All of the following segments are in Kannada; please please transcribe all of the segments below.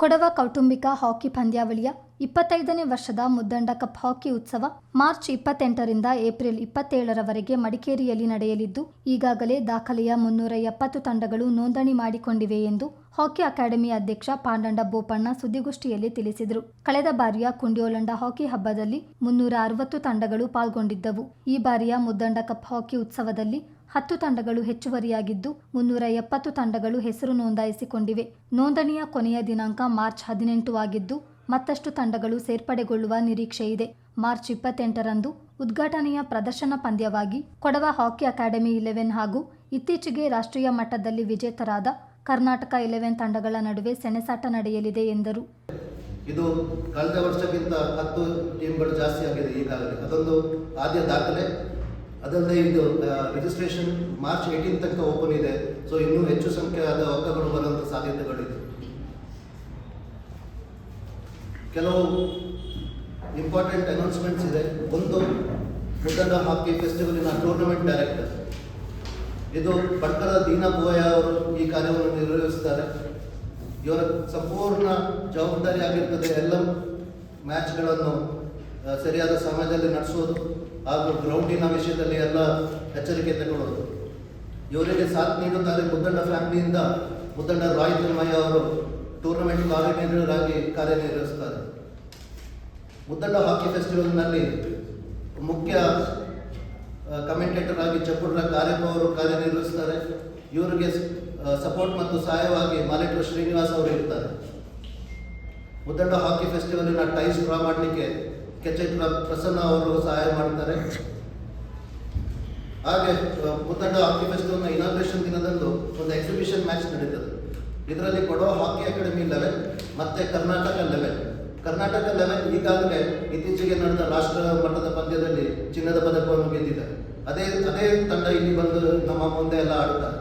ಕೊಡವ ಕೌಟುಂಬಿಕ ಹಾಕಿ ಪಂದ್ಯಾವಳಿಯ ಇಪ್ಪತ್ತೈದನೇ ವರ್ಷದ ಮುದ್ದಂಡ ಕಪ್ ಹಾಕಿ ಉತ್ಸವ ಮಾರ್ಚ್ ಇಪ್ಪತ್ತೆಂಟರಿಂದ ಏಪ್ರಿಲ್ ಇಪ್ಪತ್ತೇಳರವರೆಗೆ ಮಡಿಕೇರಿಯಲ್ಲಿ ನಡೆಯಲಿದ್ದು, ಈಗಾಗಲೇ ದಾಖಲೆಯ ಮುನ್ನೂರ ಎಪ್ಪತ್ತು ತಂಡಗಳು ನೋಂದಣಿ ಮಾಡಿಕೊಂಡಿವೆ ಎಂದು ಹಾಕಿ ಅಕಾಡೆಮಿ ಅಧ್ಯಕ್ಷ ಪಾಂಡಂಡ ಬೋಪಣ್ಣ ಸುದ್ದಿಗೋಷ್ಠಿಯಲ್ಲಿ ತಿಳಿಸಿದರು. ಕಳೆದ ಬಾರಿಯ ಕುಂಡಿಯೋಲಂಡ ಹಾಕಿ ಹಬ್ಬದಲ್ಲಿ ಮುನ್ನೂರ ಅರವತ್ತು ತಂಡಗಳು ಪಾಲ್ಗೊಂಡಿದ್ದವು. ಈ ಬಾರಿಯ ಮುದ್ದಂಡ ಕಪ್ ಹಾಕಿ ಉತ್ಸವದಲ್ಲಿ ಹತ್ತು ತಂಡಗಳು ಹೆಚ್ಚುವರಿಯಾಗಿದ್ದು ಮುನ್ನೂರ ಎಪ್ಪತ್ತು ತಂಡಗಳು ಹೆಸರು ನೋಂದಾಯಿಸಿಕೊಂಡಿವೆ. ನೋಂದಣಿಯ ಕೊನೆಯ ದಿನಾಂಕ ಮಾರ್ಚ್ ಹದಿನೆಂಟು ಆಗಿದ್ದು ಮತ್ತಷ್ಟು ತಂಡಗಳು ಸೇರ್ಪಡೆಗೊಳ್ಳುವ ನಿರೀಕ್ಷೆ ಇದೆ. ಮಾರ್ಚ್ ಇಪ್ಪತ್ತೆಂಟರಂದು ಉದ್ಘಾಟನೆಯ ಪ್ರದರ್ಶನ ಪಂದ್ಯವಾಗಿ ಕೊಡವ ಹಾಕಿ ಅಕಾಡೆಮಿ ಇಲೆವೆನ್ ಹಾಗೂ ಇತ್ತೀಚೆಗೆ ರಾಷ್ಟ್ರೀಯ ಮಟ್ಟದಲ್ಲಿ ವಿಜೇತರಾದ ಕರ್ನಾಟಕ ಇಲೆವೆನ್ ತಂಡಗಳ ನಡುವೆ ಸೆಣಸಾಟ ನಡೆಯಲಿದೆ ಎಂದರು. ಇದು ಕಳೆದ ವರ್ಷಕ್ಕಿಂತ ಹತ್ತು ಟೀಮ್ಗಳು ಜಾಸ್ತಿ ಆಗಿದೆ ಈಗಾಗಲೇ ಅದೊಂದು ಆದ್ಯ ದಾಖಲೆ. ಅದಲ್ಲದೆ ಇದು ರಿಜಿಸ್ಟ್ರೇಷನ್ ಮಾರ್ಚ್ ಏಯ್ಟೀನ್ ತನಕ ಓಪನ್ ಇದೆ. ಸೊ ಇನ್ನೂ ಹೆಚ್ಚು ಸಂಖ್ಯೆಯಾದ ಅಂಕಗಳು ಬರುವಂಥ ಸಾಧ್ಯತೆಗಳಿದೆ. ಕೆಲವು ಇಂಪಾರ್ಟೆಂಟ್ ಅನೌನ್ಸ್ಮೆಂಟ್ಸ್ ಇದೆ. ಒಂದು ಮುದ್ದಡ ಹಾಕಿ ಫೆಸ್ಟಿವಲಿನ ಟೂರ್ನಮೆಂಟ್ ಡೈರೆಕ್ಟರ್ ಇದು ಭಟ್ಕಳ ದೀನಾ ಬೋಯ ಅವರು ಈ ಕಾರ್ಯವನ್ನು ನಿರ್ವಹಿಸುತ್ತಾರೆ ಇವರ ಸಂಪೂರ್ಣ ಜವಾಬ್ದಾರಿ ಆಗಿರ್ತದೆ ಎಲ್ಲ ಮ್ಯಾಚ್ಗಳನ್ನು ಸರಿಯಾದ ಸಮಯದಲ್ಲಿ ನಡೆಸೋದು ಹಾಗೂ ಗ್ರೌಂಡಿನ ವಿಷಯದಲ್ಲಿ ಎಲ್ಲ ಎಚ್ಚರಿಕೆ ತಗೊಳ್ಳೋದು ಇವರಿಗೆ ಸಾಥ್ ನೀಡುತ್ತಾರೆ ಮುದ್ದಂಡ ಫ್ಯಾಮಿಲಿಯಿಂದ. ಮುದ್ದಂಡ ರಾಯ್ ತಿಮ್ಮಯ್ಯ ಅವರು ಟೂರ್ನಮೆಂಟ್ ಕಾರ್ಯನಿರ್ವಾಹಕರಾಗಿ ಕಾರ್ಯನಿರ್ವಹಿಸ್ತಾರೆ. ಮುದ್ದಂಡ ಹಾಕಿ ಫೆಸ್ಟಿವಲ್ನಲ್ಲಿ ಮುಖ್ಯ ಕಮೆಂಟೇಟರ್ ಆಗಿ ಚಪ್ಪುಡ್ರ ಕಾರ್ಯಪ್ಪ ಅವರು ಕಾರ್ಯನಿರ್ವಹಿಸ್ತಾರೆ. ಇವರಿಗೆ ಸಪೋರ್ಟ್ ಮತ್ತು ಸಹಾಯವಾಗಿ ಮಾಲೇಟ್ರ ಶ್ರೀನಿವಾಸ್ ಅವರು ಇರ್ತಾರೆ. ಮುದ್ದಂಡ ಹಾಕಿ ಫೆಸ್ಟಿವಲಿನ ಟೈಸ್ ಡ್ರಾ ಮಾಡಲಿಕ್ಕೆ ಕೆಚೆಟ್ರ ಪ್ರಸನ್ನ ಅವರು ಸಹಾಯ ಮಾಡ್ತಾರೆ. ಹಾಗೆ ಮುದ್ದಂಡ ಹಾಕಿ ಫೆಸ್ಟಿವಲ್ನ ಇನಾಗ್ರೇಷನ್ ದಿನದಂದು ಒಂದು ಎಕ್ಸಿಬಿಷನ್ ಮ್ಯಾಚ್ ನಡೀತದೆ. ಇದರಲ್ಲಿ ಕೊಡೋ ಹಾಕಿ ಅಕಾಡೆಮಿ ಲೆವೆಲ್ ಮತ್ತೆ ಕರ್ನಾಟಕ ಲೆವೆಲ್ ಕರ್ನಾಟಕ ಲೆವೆಲ್ ಈಗಾಗಲೇ ಇತ್ತೀಚೆಗೆ ನಡೆದ ರಾಷ್ಟ್ರ ಮಟ್ಟದ ಪಂದ್ಯದಲ್ಲಿ ಚಿನ್ನದ ಪದಕವನ್ನು ಗೆದ್ದಿದೆ ಅದೇ ಅದೇ ತಂಡ ಇಲ್ಲಿ ಬಂದು ನಮ್ಮ ಮುಂದೆ ಎಲ್ಲ ಆಡುತ್ತಾರೆ.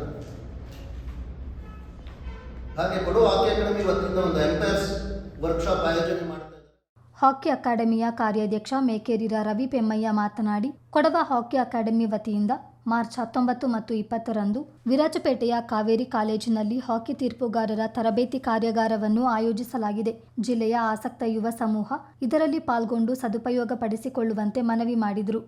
ಹಾಗೆ ಕೊಡೋ ಹಾಕಿ ಅಕಾಡೆಮಿ ವತಿಯಿಂದ ಒಂದು ಎಂಪೈರ್ಸ್ ವರ್ಕ್ಶಾಪ್ ಆಯೋಜನೆ ಮಾಡ್ತಾ ಇದ್ದಾರೆ ಹಾಕಿ ಅಕಾಡೆಮಿಯ ಕಾರ್ಯಾಧ್ಯಕ್ಷ ಮೇಕೇರಿರ ರವಿ ಪೆಮ್ಮಯ್ಯ ಮಾತನಾಡಿ, ಕೊಡವ ಹಾಕಿ ಅಕಾಡೆಮಿ ವತಿಯಿಂದ ಮಾರ್ಚ್ ಹತ್ತೊಂಬತ್ತು ಮತ್ತು ಇಪ್ಪತ್ತರಂದು ವಿರಾಜಪೇಟೆಯ ಕಾವೇರಿ ಕಾಲೇಜಿನಲ್ಲಿ ಹಾಕಿ ತೀರ್ಪುಗಾರರ ತರಬೇತಿ ಕಾರ್ಯಾಗಾರವನ್ನು ಆಯೋಜಿಸಲಾಗಿದೆ. ಜಿಲ್ಲೆಯ ಆಸಕ್ತ ಯುವ ಸಮೂಹ ಇದರಲ್ಲಿ ಪಾಲ್ಗೊಂಡು ಸದುಪಯೋಗಪಡಿಸಿಕೊಳ್ಳುವಂತೆ ಮನವಿ ಮಾಡಿದರು.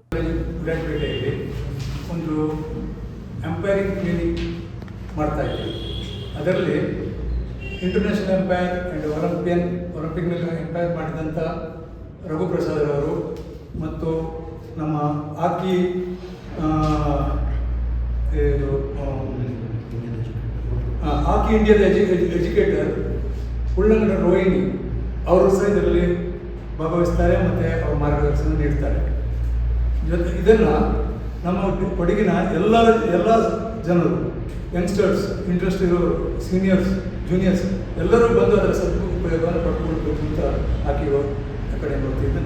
ಇಂಟರ್ನ್ಯಾಷನಲ್ ಆ್ಯಂಡ್ ಒಲಿಂಪಿಕ್ನಲ್ಲಿ ಎಂಪೈರ್ ಮಾಡಿದಂಥ ರಘುಪ್ರಸಾದ್ರವರು ಮತ್ತು ನಮ್ಮ ಹಾಕಿ ಇದು ಹಾಕಿ ಇಂಡಿಯಾದ ಎಜು ಎಜುಕೇಟರ್ ಉಳ್ಳಂಗಡ ರೋಹಿಣಿ, ಅವರು ಸಹ ಇದರಲ್ಲಿ ಭಾಗವಹಿಸ್ತಾರೆ ಮತ್ತು ಅವರು ಮಾರ್ಗದರ್ಶನ ನೀಡ್ತಾರೆ. ಜೊತೆ ಇದನ್ನು ನಮ್ಮ ಕೊಡಗಿನ ಎಲ್ಲ ಎಲ್ಲ ಜನರು ಯಂಗ್ಸ್ಟರ್ಸ್ ಇಂಟ್ರೆಸ್ಟ್ ಇರೋರು ಸೀನಿಯರ್ಸ್ ಜೂನಿಯರ್ಸ್ ಎಲ್ಲರೂ ಬಂದು ಅದರ ಸದುಪಯೋಗವನ್ನು ಪಡ್ಕೊಳ್ಬೇಕು ಅಂತ ಹಾಕಿರೋ ಅಕಾಡೆಮಿ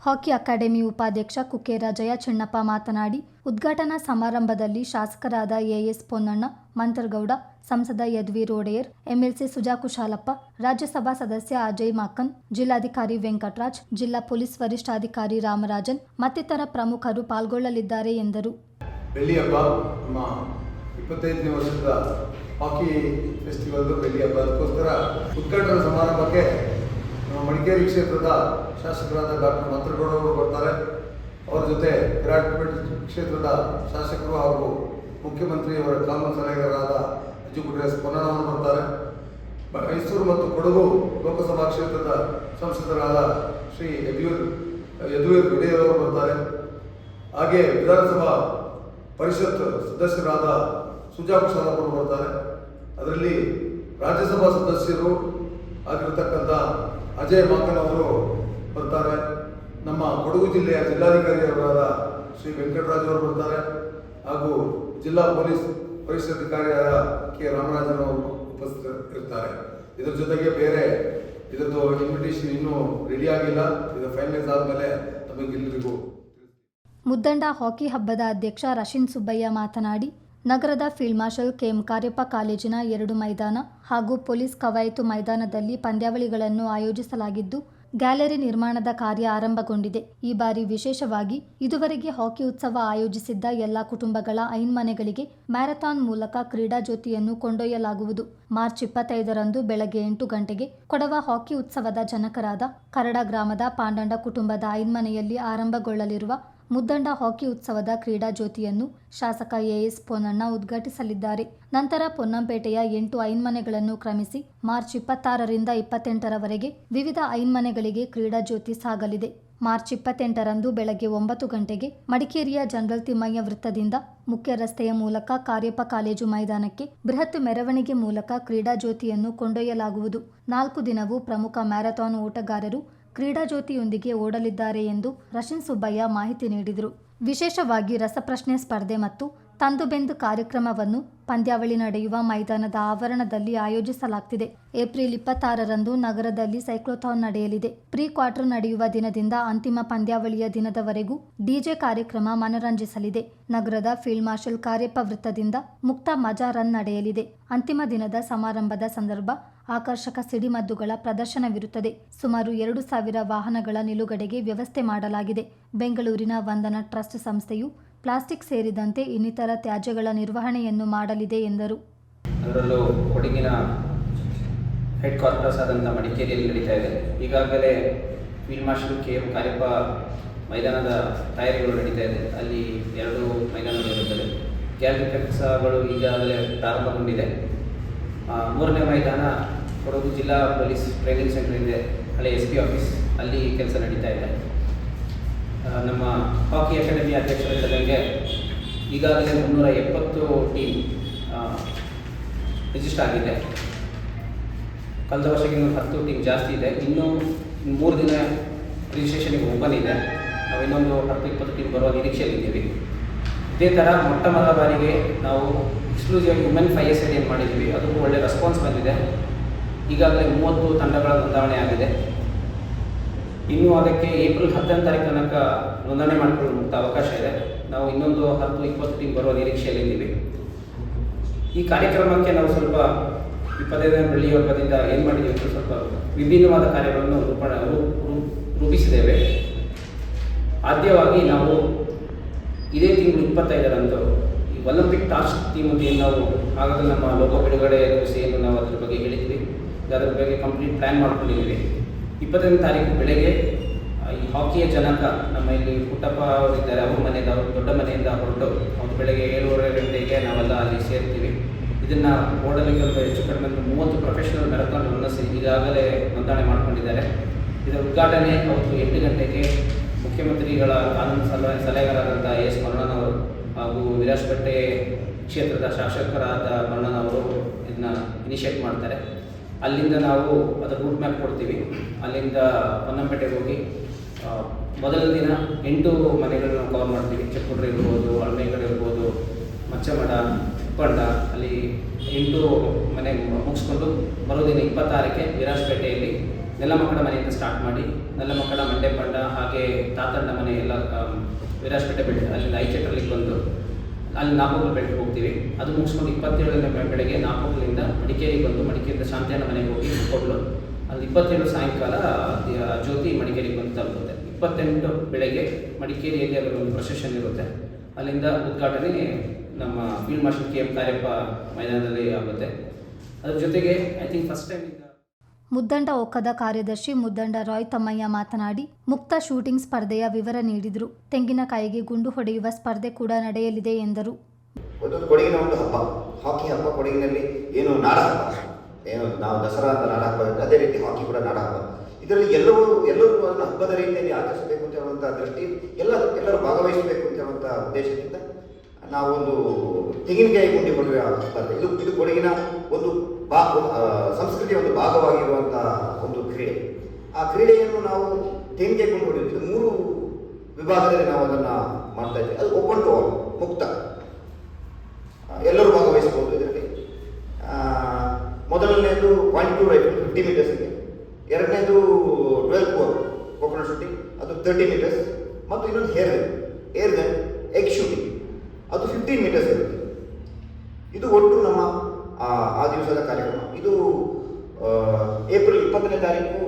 ಹಾಕಿ ಅಕಾಡೆಮಿ ಉಪಾಧ್ಯಕ್ಷ ಕುಕೇರ ಜಯ ಚೆನ್ನಪ್ಪ ಮಾತನಾಡಿ ಉದ್ಘಾಟನಾ ಸಮಾರಂಭದಲ್ಲಿ ಶಾಸಕರಾದ ಎಎಸ್ ಪೊನ್ನಣ್ಣ, ಮಂತರ್ಗೌಡ, ಸಂಸದ ಯದ್ವೀರ್ ಒಡೆಯರ್, ಎಂಎಲ್ಸಿ ಸುಜಾ ಕುಶಾಲಪ್ಪ ರಾಜ್ಯಸಭಾ ಸದಸ್ಯ ಅಜಯ್ ಮಾಕನ್, ಜಿಲ್ಲಾಧಿಕಾರಿ ವೆಂಕಟರಾಜ್, ಜಿಲ್ಲಾ ಪೊಲೀಸ್ ವರಿಷ್ಠಾಧಿಕಾರಿ ರಾಮರಾಜನ್ ಮತ್ತಿತರ ಪ್ರಮುಖರು ಪಾಲ್ಗೊಳ್ಳಲಿದ್ದಾರೆ ಎಂದರು. ಬೆಳ್ಳಿ ಹಬ್ಬ ನಮ್ಮ ಇಪ್ಪತ್ತೈದನೇ ವರ್ಷದ ಹಾಕಿ ಫೆಸ್ಟಿವಲ್ ಬೆಳ್ಳಿ ಹಬ್ಬ ಅದಕ್ಕೋಸ್ಕರ ಉದ್ಘಾಟನಾ ಸಮಾರಂಭಕ್ಕೆ ಮಡಿಕೇರಿ ಕ್ಷೇತ್ರದ ಶಾಸಕರಾದ ಡಾಕ್ಟರ್ ಮಂತ್ರಗೌಡ ಅವರು ಬರ್ತಾರೆ. ಅವರ ಜೊತೆ ವಿರಾಟ್ಪೇಟೆ ಕ್ಷೇತ್ರದ ಶಾಸಕರು ಹಾಗೂ ಮುಖ್ಯಮಂತ್ರಿಯವರ ಕಾನೂನು ಸಲಹೆಗಾರರಾದ ಅಜ್ಜುಗುಡ್ರೆ ಗುಡ್ರೇಸ್ ಅವರು ಬರ್ತಾರೆ ಮೈಸೂರು ಮತ್ತು ಕೊಡಗು ಲೋಕಸಭಾ ಕ್ಷೇತ್ರದ ಸಂಸದರಾದ ಶ್ರೀ ಯದುವೀರ್ ಯದುವೀರ್ ವಿಡಯರವರು ಬರ್ತಾರೆ. ಹಾಗೆ ವಿಧಾನಸಭಾ ಪರಿಷತ್ ಸದಸ್ಯರಾದ ಸುಜಾ ಅವರು ಬರ್ತಾರೆ. ಅದರಲ್ಲಿ ರಾಜ್ಯಸಭಾ ಸದಸ್ಯರು ಆಗಿರತಕ್ಕಂಥ ಅಜಯ್ ಮಾಕನ್ ಅವರು ಬರ್ತಾರೆ. ನಮ್ಮ ಕೊಡಗು ಜಿಲ್ಲೆಯ ಜಿಲ್ಲಾಧಿಕಾರಿಯವರಾದ ಶ್ರೀ ವೆಂಕಟರಾಜ್ ಅವರು ಬರ್ತಾರೆ. ಹಾಗೂ ಜಿಲ್ಲಾ ಪೊಲೀಸ್ ವರಿಷ್ಠಾಧಿಕಾರಿಯಾದ ಕೆ. ರಾಮರಾಜನ್ ಅವರು ಉಪಸ್ಥಿತರಿರ್ತಾರೆ ಇದರ ಜೊತೆಗೆ ಬೇರೆ ಇದರದ್ದು ಇನ್ವಿಟೇಷನ್ ಇನ್ನೂ ರೆಡಿ ಆಗಿಲ್ಲ. ಇದು ಫೈನಲೈಸ್ ಆದಮೇಲೆ ತಮಗೆಲ್ಲರಿಗೂ ಮುದ್ದಂಡ ಹಾಕಿ ಹಬ್ಬದ ಅಧ್ಯಕ್ಷ ರಶೀನ್ ಸುಬ್ಬಯ್ಯ ಮಾತನಾಡಿ, ನಗರದ ಫೀಲ್ಡ್ ಮಾರ್ಷಲ್ ಕೆಎಂ ಕಾರ್ಯಪ್ಪ ಕಾಲೇಜಿನ ಎರಡು ಮೈದಾನ ಹಾಗೂ ಪೊಲೀಸ್ ಕವಾಯತು ಮೈದಾನದಲ್ಲಿ ಪಂದ್ಯಾವಳಿಗಳನ್ನು ಆಯೋಜಿಸಲಾಗಿದ್ದು ಗ್ಯಾಲರಿ ನಿರ್ಮಾಣದ ಕಾರ್ಯ ಆರಂಭಗೊಂಡಿದೆ. ಈ ಬಾರಿ ವಿಶೇಷವಾಗಿ ಇದುವರೆಗೆ ಹಾಕಿ ಉತ್ಸವ ಆಯೋಜಿಸಿದ್ದ ಎಲ್ಲ ಕುಟುಂಬಗಳ ಐನ್ಮನೆಗಳಿಗೆ ಮ್ಯಾರಥಾನ್ ಮೂಲಕ ಕ್ರೀಡಾ ಜ್ಯೋತಿಯನ್ನು ಕೊಂಡೊಯ್ಯಲಾಗುವುದು. ಮಾರ್ಚ್ ಇಪ್ಪತ್ತೈದರಂದು ಬೆಳಗ್ಗೆ ಎಂಟು ಗಂಟೆಗೆ ಕೊಡವ ಹಾಕಿ ಉತ್ಸವದ ಜನಕರಾದ ಕರಡ ಗ್ರಾಮದ ಪಾಂಡಂಡ ಕುಟುಂಬದ ಐನ್ಮನೆಯಲ್ಲಿ ಆರಂಭಗೊಳ್ಳಲಿರುವ ಮುದ್ದಂಡ ಹಾಕಿ ಉತ್ಸವದ ಕ್ರೀಡಾ ಜ್ಯೋತಿಯನ್ನು ಶಾಸಕ ಎಎಸ್ ಪೊನ್ನಣ್ಣ ಉದ್ಘಾಟಿಸಲಿದ್ದಾರೆ. ನಂತರ ಪೊನ್ನಂಪೇಟೆಯ ಎಂಟು ಐನ್ಮನೆಗಳನ್ನು ಕ್ರಮಿಸಿ ಮಾರ್ಚ್ ಇಪ್ಪತ್ತಾರರಿಂದ ಇಪ್ಪತ್ತೆಂಟರವರೆಗೆ ವಿವಿಧ ಐನ್ಮನೆಗಳಿಗೆ ಕ್ರೀಡಾ ಜ್ಯೋತಿ ಸಾಗಲಿದೆ. ಮಾರ್ಚ್ ಇಪ್ಪತ್ತೆಂಟರಂದು ಬೆಳಗ್ಗೆ ಒಂಬತ್ತು ಗಂಟೆಗೆ ಮಡಿಕೇರಿಯ ಜನರಲ್ ತಿಮ್ಮಯ್ಯ ವೃತ್ತದಿಂದ ಮುಖ್ಯ ರಸ್ತೆಯ ಮೂಲಕ ಕಾರ್ಯಪ್ಪ ಕಾಲೇಜು ಮೈದಾನಕ್ಕೆ ಬೃಹತ್ ಮೆರವಣಿಗೆ ಮೂಲಕ ಕ್ರೀಡಾ ಜ್ಯೋತಿಯನ್ನು ಕೊಂಡೊಯ್ಯಲಾಗುವುದು. ನಾಲ್ಕು ದಿನವೂ ಪ್ರಮುಖ ಮ್ಯಾರಥಾನ್ ಓಟಗಾರರು ಕ್ರೀಡಾ ಜ್ಯೋತಿಯೊಂದಿಗೆ ಓಡಲಿದ್ದಾರೆ ಎಂದು ರಶಿನ್ ಸುಬ್ಬಯ್ಯ ಮಾಹಿತಿ ನೀಡಿದರು. ವಿಶೇಷವಾಗಿ ರಸಪ್ರಶ್ನೆ ಸ್ಪರ್ಧೆ ಮತ್ತು ತಂದುಬೆಂದು ಕಾರ್ಯಕ್ರಮವನ್ನು ಪಂದ್ಯಾವಳಿ ನಡೆಯುವ ಮೈದಾನದ ಆವರಣದಲ್ಲಿ ಆಯೋಜಿಸಲಾಗ್ತಿದೆ. ಏಪ್ರಿಲ್ ಇಪ್ಪತ್ತಾರರಂದು ನಗರದಲ್ಲಿ ಸೈಕ್ಲೋಥಾನ್ ನಡೆಯಲಿದೆ. ಪ್ರೀ ಕ್ವಾರ್ಟರ್ ನಡೆಯುವ ದಿನದಿಂದ ಅಂತಿಮ ಪಂದ್ಯಾವಳಿಯ ದಿನದವರೆಗೂ ಡಿಜೆ ಕಾರ್ಯಕ್ರಮ ಮನರಂಜಿಸಲಿದೆ. ನಗರದ ಫೀಲ್ಡ್ ಮಾರ್ಷಲ್ ಕಾರ್ಯಪ್ಪ ವೃತ್ತದಿಂದ ಮುಕ್ತ ಮಜಾ ರನ್ ನಡೆಯಲಿದೆ. ಅಂತಿಮ ದಿನದ ಸಮಾರಂಭದ ಸಂದರ್ಭ ಆಕರ್ಷಕ ಸಿಡಿಮದ್ದುಗಳ ಪ್ರದರ್ಶನವಿರುತ್ತದೆ. ಸುಮಾರು ಎರಡು ಸಾವಿರ ವಾಹನಗಳ ನಿಲುಗಡೆಗೆ ವ್ಯವಸ್ಥೆ ಮಾಡಲಾಗಿದೆ. ಬೆಂಗಳೂರಿನ ವಂದನ ಟ್ರಸ್ಟ್ ಸಂಸ್ಥೆಯು ಪ್ಲಾಸ್ಟಿಕ್ ಸೇರಿದಂತೆ ಇನ್ನಿತರ ತ್ಯಾಜ್ಯಗಳ ನಿರ್ವಹಣೆಯನ್ನು ಮಾಡಲಿದೆ ಎಂದರು. ಅದರಲ್ಲೂ ಕೊಡಗಿನ ಹೆಡ್ ಕ್ವಾರ್ಟರ್ಸ್ ಆದಂಥ ಮಡಿಕೇರಿಯಲ್ಲಿ ನಡೀತಾ ಇದೆ. ಈಗಾಗಲೇ field marshal K M Cariappa ಮೈದಾನದ ತಯಾರಿಗಳು ನಡೀತಾ ಇದೆ. ಅಲ್ಲಿ ಎರಡು ಮೈದಾನಗಳಿರುತ್ತದೆ ಗ್ಯಾಲರಿ ಕೆಲಸಗಳು ಈಗಾಗಲೇ ಪ್ರಾರಂಭಗೊಂಡಿದೆ. ಮೂರನೇ ಮೈದಾನ ಕೊಡಗು ಜಿಲ್ಲಾ ಪೊಲೀಸ್ ಟ್ರೈನಿಂಗ್ ಸೆಂಟರ್ ಇದೆ. ಹಳೆ ಎಸ್ ಪಿ ಆಫೀಸ್. ಅಲ್ಲಿ ಕೆಲಸ ನಡೀತಾ ಇದೆ. ನಮ್ಮ ಹಾಕಿ ಅಕಾಡೆಮಿ ಅಧ್ಯಕ್ಷರಿದ್ದಂಗೆ ಈಗಾಗಲೇ ಮುನ್ನೂರ ಎಪ್ಪತ್ತು ಟೀಮ್ ರಿಜಿಸ್ಟರ್ ಆಗಿದೆ. ಕಳೆದ ವರ್ಷಕ್ಕಿಂತ ಹತ್ತು ಟೀಮ್ ಜಾಸ್ತಿ ಇದೆ. ಇನ್ನೂ ಮೂರು ದಿನ ರಿಜಿಸ್ಟ್ರೇಷನ್ಗೆ ಓಪನ್ ಇದೆ. ನಾವು ಇನ್ನೊಂದು ಹತ್ತು ಇಪ್ಪತ್ತು ಟೀಮ್ ಬರುವ ನಿರೀಕ್ಷೆಯಲ್ಲಿದ್ದೀವಿ. ಇದೇ ಥರ ಮೊಟ್ಟ ಮೊದಲ ಬಾರಿಗೆ ನಾವು ಎಕ್ಸ್ಕ್ಲೂಸಿವ್ ವುಮೆನ್ ಫೈ ಎಸ್ ಏನು ಮಾಡಿದ್ದೀವಿ. ಅದಕ್ಕೂ ಒಳ್ಳೆ ರೆಸ್ಪಾನ್ಸ್ ಬಂದಿದೆ. ಈಗಾಗಲೇ ಮೂವತ್ತು ತಂಡಗಳ ನೋಂದಣಿ ಆಗಿದೆ. ಇನ್ನು ಅದಕ್ಕೆ ಏಪ್ರಿಲ್ ಹತ್ತನೇ ತಾರೀಕು ತನಕ ನೋಂದಣಿ ಮಾಡಿಕೊಳ್ಳುವಂಥ ಅವಕಾಶ ಇದೆ. ನಾವು ಇನ್ನೊಂದು ಹತ್ತು ಇಪ್ಪತ್ತು ಟೀಮ್ ಬರುವ ನಿರೀಕ್ಷೆಯಲ್ಲಿದ್ದೀವಿ ಈ ಕಾರ್ಯಕ್ರಮಕ್ಕೆ ನಾವು ಸ್ವಲ್ಪ ಇಪ್ಪತ್ತೈದನೇ ಬೆಳ್ಳಿ ವರ್ಗದಿಂದ ಏನು ಮಾಡಿದ್ದೀವಿ ಅಂತ ಸ್ವಲ್ಪ ವಿಭಿನ್ನವಾದ ಕಾರ್ಯಗಳನ್ನು ರೂಪಣ ರೂಪಿಸಿದ್ದೇವೆ. ಆದ್ಯವಾಗಿ ನಾವು ಇದೇ ತಿಂಗಳು ಇಪ್ಪತ್ತೈದರಂದು ಈ ಒಲಿಂಪಿಕ್ ಟಾಸ್ಕ್ ಟೀಮ್ ಅಂತ ಏನು ನಾವು ಆಗಾಗಲೇ ನಮ್ಮ ಲೋಕ ಬಿಡುಗಡೆ ಏನು ನಾವು ಅದ್ರ ಬಗ್ಗೆ ಹೇಳಿದ್ವಿ. ಅದ್ರ ಬಗ್ಗೆ ಕಂಪ್ಲೀಟ್ ಪ್ಲ್ಯಾನ್ ಮಾಡ್ಕೊಂಡಿದ್ದೀವಿ. ಇಪ್ಪತ್ತನೇ ತಾರೀಕು ಬೆಳಗ್ಗೆ ಈ ಹಾಕಿಯ ಜನಕ ನಮ್ಮ ಇಲ್ಲಿ ಪುಟ್ಟಪ್ಪ ಅವರಿದ್ದಾರೆ. ಅವ್ರ ಮನೆಯಿಂದ, ಅವ್ರ ದೊಡ್ಡ ಮನೆಯಿಂದ ಹೊರಟು. ಅವ್ರು ಬೆಳಗ್ಗೆ ಏಳುವರೆ ಗಂಟೆಗೆ ನಾವೆಲ್ಲ ಅಲ್ಲಿ ಸೇರ್ತೀವಿ. ಇದನ್ನು ಓಡಲಿಕ್ಕೆ ಒಂದು ಹೆಚ್ಚು ಕಡಿಮೆ ಮೂವತ್ತು ಪ್ರೊಫೆಷನಲ್ ಮ್ಯಾರಥಾನ್ ರನ್ನರ್ಸ್ ಈಗಾಗಲೇ ನೋಂದಣಿ ಮಾಡ್ಕೊಂಡಿದ್ದಾರೆ. ಇದರ ಉದ್ಘಾಟನೆ ಅವತ್ತು ಎಂಟು ಗಂಟೆಗೆ ಮುಖ್ಯಮಂತ್ರಿಗಳ ಕಾನೂನು ಸಲಹೆ ಸಲಹೆಗಾರರಾದಂಥ ಎಸ್ ಮರಣನವರು ಹಾಗೂ ವಿರಾಜಪೇಟೆ ಕ್ಷೇತ್ರದ ಶಾಸಕರಾದ ಮರಣನವರು ಇದನ್ನ ಇನಿಷಿಯೇಟ್ ಮಾಡ್ತಾರೆ. ಅಲ್ಲಿಂದ ನಾವು ಅದರ ರೂಟ್ ಮ್ಯಾಪ್ ಕೊಡ್ತೀವಿ. ಅಲ್ಲಿಂದ ಪೊನ್ನಂಪೇಟೆಗೆ ಹೋಗಿ ಮೊದಲ ದಿನ ಎಂಟು ಮನೆಗಳನ್ನ ಕವರ್ ಮಾಡ್ತೀವಿ. ಚಿಕ್ಕಪುಟ್ರೆ ಇರ್ಬೋದು ಅಳ್ಮೇಗಡೆ ಇರ್ಬೋದು ಮಚ್ಚಮಡ ಉಪ್ಪಂಡ ಅಲ್ಲಿ ಎಂಟು ಮನೆ ಮುಗಿಸ್ಕೊಂಡು ಮರುದಿನ ಇಪ್ಪತ್ತಾರಕ್ಕೆ ವಿರಾಜಪೇಟೆಯಲ್ಲಿ ನೆಲಮಕ್ಕಡ ಮನೆಯಿಂದ ಸ್ಟಾರ್ಟ್ ಮಾಡಿ ನೆಲ್ಲಮಕ್ಕಡ ಮಂಡೆಪಂಡ ಹಾಗೆ ತಾತಂಡ ಮನೆ ಎಲ್ಲ ವಿರಾಜಪೇಟೆ ಬೆಟ್ಟ ಅಲ್ಲಿ ಐಚೆಟ್ರಲ್ಲಿ ಬಂದು ಅಲ್ಲಿ ನಾಪೋಕಲ್ ಬೆಟ್ಟಕ್ಕೆ ಹೋಗ್ತೀವಿ. ಅದು ಮುಗಿಸ್ಕೊಂಡು ಇಪ್ಪತ್ತೇಳನೇ ಬೆಳಗ್ಗೆ ನಾಪೋಕಲಿಂದ ಮಡಿಕೇರಿಗೆ ಬಂದು ಮಡಿಕೇರಿಯಿಂದ ಶಾಂತಿಯನ್ನ ಮನೆಗೆ ಹೋಗಿ ಕೊಡ್ಲು. ಅಲ್ಲಿ ಇಪ್ಪತ್ತೇಳು ಸಾಯಂಕಾಲ ಜ್ಯೋತಿ ಮಡಿಕೇರಿಗೆ ಬಂದು ತಲುಪುತ್ತೆ. ಇಪ್ಪತ್ತೆಂಟು ಬೆಳಗ್ಗೆ ಮಡಿಕೇರಿಯಲ್ಲಿ ಅದರ ಒಂದು ಪ್ರೊಸೆಷನ್ ಇರುತ್ತೆ. ಅಲ್ಲಿಂದ ಉದ್ಘಾಟನೆ ನಮ್ಮ field marshal K M Cariappa ಮೈದಾನದಲ್ಲಿ ಆಗುತ್ತೆ. ಅದ್ರ ಜೊತೆಗೆ I think first time Muddanda ಒಕ್ಕದ ಕಾರ್ಯದರ್ಶಿ ಮುದ್ದಂಡ ರಾಯ್ ತಮ್ಮಯ್ಯ ಮಾತನಾಡಿ, ಮುಕ್ತ ಶೂಟಿಂಗ್ ಸ್ಪರ್ಧೆಯ ವಿವರ ನೀಡಿದರು. ತೆಂಗಿನಕಾಯಿಗೆ ಗುಂಡು ಹೊಡೆಯುವ ಸ್ಪರ್ಧೆ ಕೂಡ ನಡೆಯಲಿದೆ ಎಂದರು. ಕೊಡಗಿನ ಒಂದು ಹಬ್ಬ. ಹಾಕಿ ಹಬ್ಬ ಕೊಡಗಿನಲ್ಲಿ ಏನು ನಾಡ ಹಬ್ಬ? ಏನು ನಾವು ದಸರಾ ಅಂತ ನಾಡ ಹಬ್ಬ, ಅದೇ ರೀತಿ ಹಾಕಿ ಕೂಡ ನಾಡ ಹಬ್ಬ. ಇದರಲ್ಲಿ ಎಲ್ಲರೂ ಎಲ್ಲರೂ ಅದನ್ನು ಹಬ್ಬದ ರೀತಿಯಲ್ಲಿ ಆಚರಿಸಬೇಕು ಅಂತ ದೃಷ್ಟಿ ಎಲ್ಲ, ಎಲ್ಲರೂ ಭಾಗವಹಿಸಬೇಕು ಅಂತ ಉದ್ದೇಶದಿಂದ ನಾವೊಂದು ತೆಂಗಿನಕಾಯಿ ಗುಂಡಿ ಕೊಡುವೆ ಸ್ಪರ್ಧೆ. ಇದು ಇದು ಕೊಡಗಿನ ಒಂದು ಬಾ ಸಂಸ್ಕೃತಿಯ ಒಂದು ಭಾಗವಾಗಿರುವಂಥ ಒಂದು ಕ್ರೀಡೆ. ಆ ಕ್ರೀಡೆಯನ್ನು ನಾವು ತೆಂಗಿನಕಾಯಿ ಗುಂಡಿ ಇದು ಮೂರು ವಿಭಾಗದಲ್ಲಿ ನಾವು ಅದನ್ನು ಮಾಡ್ತಾ ಇದ್ದೀವಿ. ಅದು ಓಪನ್ ಟು ಆಲ್ ಮುಕ್ತ ಎಲ್ಲರೂ ಭಾಗವಹಿಸಬಹುದು ಇದರಲ್ಲಿ. ಮೊದಲನೆಯದು ಪಾಯಿಂಟ್ ಟು ರೈಟ್ ಫಿಫ್ಟಿ ಮೀಟರ್ಸ್ಗೆ ಎರಡನೇದು ಟ್ವೆಲ್ ಫೋರ್ ಕೋಕೋನಟ್ ಶೂಟಿಂಗ್ ಅದು ತರ್ಟಿ ಮೀಟರ್ಸ್ ಮತ್ತು ಇನ್ನೊಂದು air gun air gun egg shooting ಅದು ಫಿಫ್ಟೀನ್ ಮೀಟರ್ಸ್ ಇರುತ್ತೆ ಇದು ಒಟ್ಟು ನಮ್ಮ ಆ, ಆ ದಿವಸದ ಕಾರ್ಯಕ್ರಮ ಇದು ಆ, ಏಪ್ರಿಲ್ ಇಪ್ಪತ್ತನೇ ತಾರೀಕು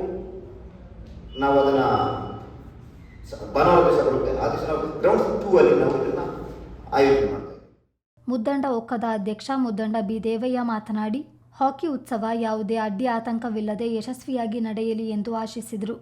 ನಾವು ಅದನ್ನು ಭಾನುವಾರ ದಿವಸ ಬರುತ್ತೆ ಆ ನಾವು ಗ್ರೌಂಡ್ ಟೂ ಅಲ್ಲಿ ನಾವು ಇದನ್ನು ಆಯೋಜನೆ ಮಾಡ್ತೀವಿ. ಮುದ್ದಂಡ ಒಕ್ಕದ ಅಧ್ಯಕ್ಷ ಮುದ್ದಂಡ ಬಿ ದೇವಯ್ಯ ಮಾತನಾಡಿ, ಹಾಕಿ ಉತ್ಸವ ಯಾವುದೇ ಅಡ್ಡಿ ಆತಂಕವಿಲ್ಲದೆ ಯಶಸ್ವಿಯಾಗಿ ನಡೆಯಲಿ ಎಂದು ಆಶಿಸಿದರು.